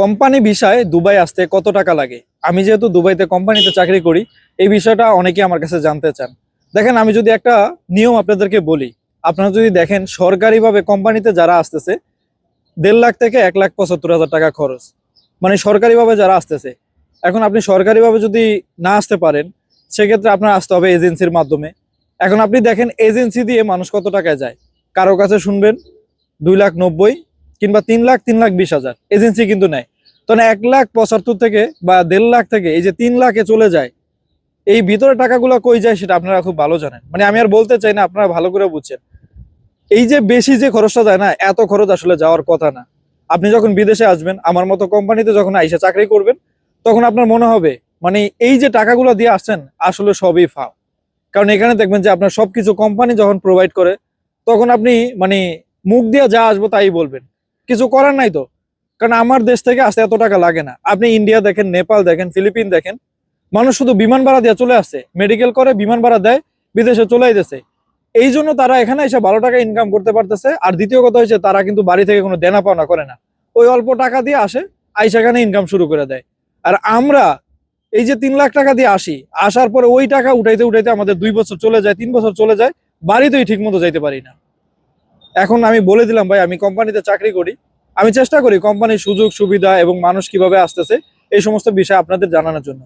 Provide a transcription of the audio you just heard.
Company ভিসায় Dubai আসতে কত টাকা লাগে? আমি যেহেতু দুবাইতে কোম্পানিতে চাকরি করি, এই বিষয়টা অনেকেই আমার কাছে জানতে চান। দেখেন, আমি যদি একটা নিয়ম আপনাদেরকে বলি, আপনারা যদি দেখেন, সরকারিভাবে কোম্পানিতে যারা আসতেছে, দেড় লাখ থেকে এক লাখ পঁচাত্তর হাজার টাকা খরচ। মানে সরকারিভাবে যারা আসতেছে, এখন আপনি সরকারিভাবে যদি না আসতে পারেন, সেক্ষেত্রে আপনার আসতে হবে এজেন্সির মাধ্যমে। এখন আপনি দেখেন, এজেন্সি দিয়ে মানুষ কত টাকায় যায়? কারও কাছে শুনবেন, দুই লাখ নব্বই কিংবা তিন লাখ তিন লাখ, বিশ হাজার। এজেন্সি কিন্তু নেয়। তখন এক লাখ পঁচাত্তর থেকে বা দেড় লাখ থেকে এই যে তিন লাখে চলে যায়, এই ভিতরে টাকাগুলো কই যায় সেটা আপনারা খুব ভালো জানেন। মানে আমি আর বলতে চাই না, আপনারা ভালো করে বুঝছেন। এই যে বেশি যে খরচটা যায় না, এত খরচ আসলে যাওয়ার কথা না। আপনি যখন বিদেশে আসবেন, আমার মতো কোম্পানিতে যখন আইসা চাকরি করবেন, তখন আপনার মনে হবে মানে এই যে টাকাগুলো দিয়ে আসছেন, আসলে সবই ফাও। কারণ এখানে দেখবেন যে আপনার সবকিছু কোম্পানি যখন প্রোভাইড করে, তখন আপনি মানে মুখ দিয়ে যা আসব তাই বলবেন। কিছু করার নাই তো। কারণ আমার দেশ থেকে আসতে এত টাকা লাগে না। আপনি ইন্ডিয়া দেখেন, নেপাল দেখেন, ফিলিপিন দেখেন, মানুষ শুধু বিমান ভাড়া দিয়ে চলে আসছে। মেডিকেল করে বিমান ভাড়া দেয়, বিদেশে চলে যেতেছে এই জন্য তারা এখানে এসে ভালো টাকা ইনকাম করতে পারতেছে। আর দ্বিতীয় কথা হচ্ছে, তারা কিন্তু বাড়ি থেকে কোনো দেনা পাওনা করে না। ওই অল্প টাকা দিয়ে আসে, আইসা এখানে ইনকাম শুরু করে দেয়। আর আমরা এই যে তিন লাখ টাকা দিয়ে আসি, আসার পরে ওই টাকা উঠাইতে উঠাইতে আমাদের দুই বছর চলে যায়, তিন বছর চলে যায়, বাড়িতেই ঠিক মতো যাইতে পারি না। এখন আমি বলে দিলাম, ভাই, আমি কোম্পানিতে চাকরি করি। আমি চেষ্টা করি কোম্পানির সুযোগ, সুবিধা এবং মানুষ কীভাবে আসতেছে, এই সমস্ত বিষয় আপনাদের জানানোর জন্য।